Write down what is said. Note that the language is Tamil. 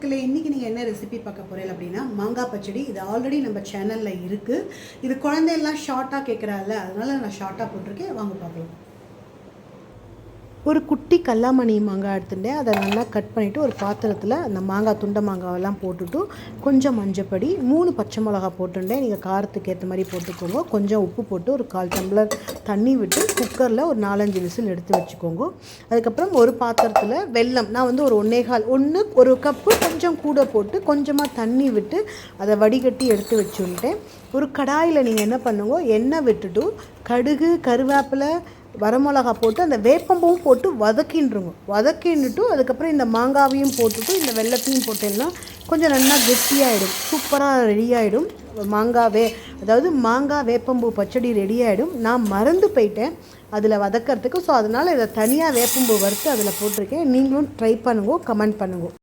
மக்களே இன்றைக்கி நீங்கள் என்ன ரெசிபி பார்க்க போகிறீங்க அப்படின்னா மாங்காய் பச்சடி. இது ஆல்ரெடி நம்ம சேனலில் இருக்குது இது குழந்தையெல்லாம் ஷார்ட்டாக கேட்குறாள்ல அதனால நான் ஷார்ட்டாக போட்டிருக்கேன். வாங்க பார்க்கலாம். ஒரு குட்டி கல்லாமணி மாங்காய் எடுத்துட்டேன். அதை நல்லா கட் பண்ணிவிட்டு ஒரு பாத்திரத்தில் அந்த மாங்காய் துண்டை மாங்காவெல்லாம் போட்டுட்டு கொஞ்சம் மஞ்சப்படி மூணு பச்சை மிளகா போட்டுட்டேன் நீங்கள் காரத்துக்கு ஏற்ற மாதிரி போட்டுக்கோங்க. கொஞ்சம் உப்பு போட்டு ஒரு கால் டம்ளர் தண்ணி விட்டு குக்கரில் ஒரு நாலஞ்சு விசில் எடுத்து வச்சுக்கோங்க. அதுக்கப்புறம் ஒரு பாத்திரத்தில் வெல்லம் நான் வந்து ஒரு ஒன்றே கால் ஒன்று ஒரு கப்பு கொஞ்சம் கூட போட்டு கொஞ்சமாக தண்ணி விட்டு அதை வடிகட்டி எடுத்து வச்சுட்டேன். ஒரு கடாயில் நீங்கள் என்ன பண்ணுங்க எண்ணெய் விட்டுட்டு கடுகு கருவேப்பிலை வரமிளகா போட்டு அந்த வேப்பம்பூவும் போட்டு வதக்கின்றுங்க. வதக்கின்னுட்டு அதுக்கப்புறம் இந்த மாங்காவையும் போட்டுட்டு இந்த வெள்ளத்தையும் போட்டேன்னா கொஞ்சம் நல்லா கெட்டியாகிடும் சூப்பராக ரெடி ஆகிடும் மாங்காவே அதாவது மாங்காய் வேப்பம்பூ பச்சடி ரெடி ஆகிடும் நான் மறந்து போயிட்டேன் அதில் வதக்கிறதுக்கு. ஸோ அதனால் இதை தனியாக வேப்பம்பூ வறுத்து அதில் போட்டிருக்கேன். நீங்களும் ட்ரை பண்ணுங்க கமெண்ட் பண்ணுங்க.